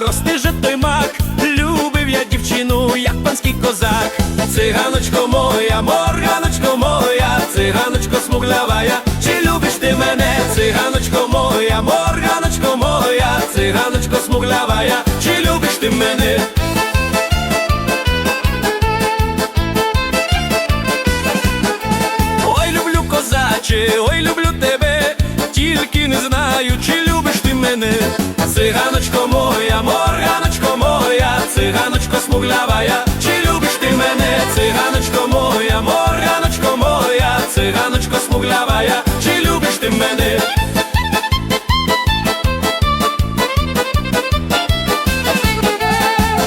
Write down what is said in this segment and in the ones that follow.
рости же той мак, любив я дівчину, як панський козак. Циганочко моя, морганочко моя, циганочко смуглява я, чи любиш ти мене, циганочко моя, морганочко моя, циганочко смуглява я, чи любиш ти мене? Ой, люблю козаче, ой, люблю Циганочко моя, морганочко моя, циганочко смуглява я, чи любиш ти мене, циганочко моя, морганочко моя, циганочко смуглява я, чи любиш ти мене?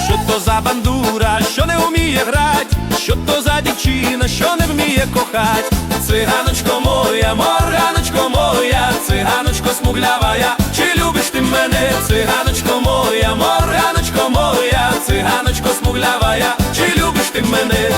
Що то за бандура, що не вміє грать, що то за дівчина, що не вміє кохать. Циганочко моя, морганочко моя, циганочко смуглява мене, циганочко моя, морганочко моя, циганочко смуглява я, чи любиш ти мене?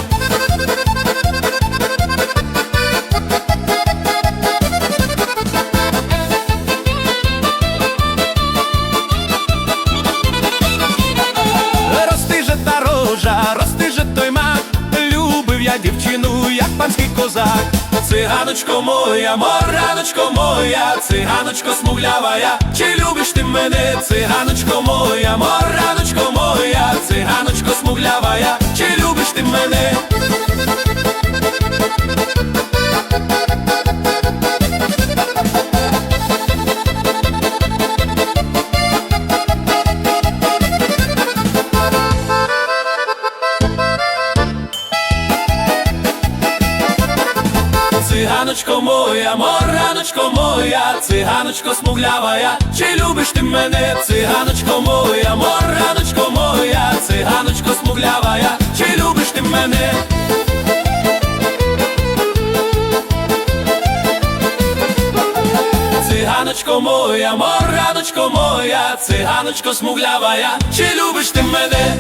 Рости же та рожа, рости же той мак, любив я дівчину, як панський козак. Циганочко моя, мораночко моя, циганочко смуглява я, чи любиш ти мене, циганочко моя, мораночко Циганочко моя, мораночко моя, циганочко смуглява я, чи любиш ти мене, циганочко моя, мораночко моя, циганочко смуглява я, чи любиш ти мене? Циганочко моя, мораночко моя, циганочко смуглява я, чи любиш ти мене?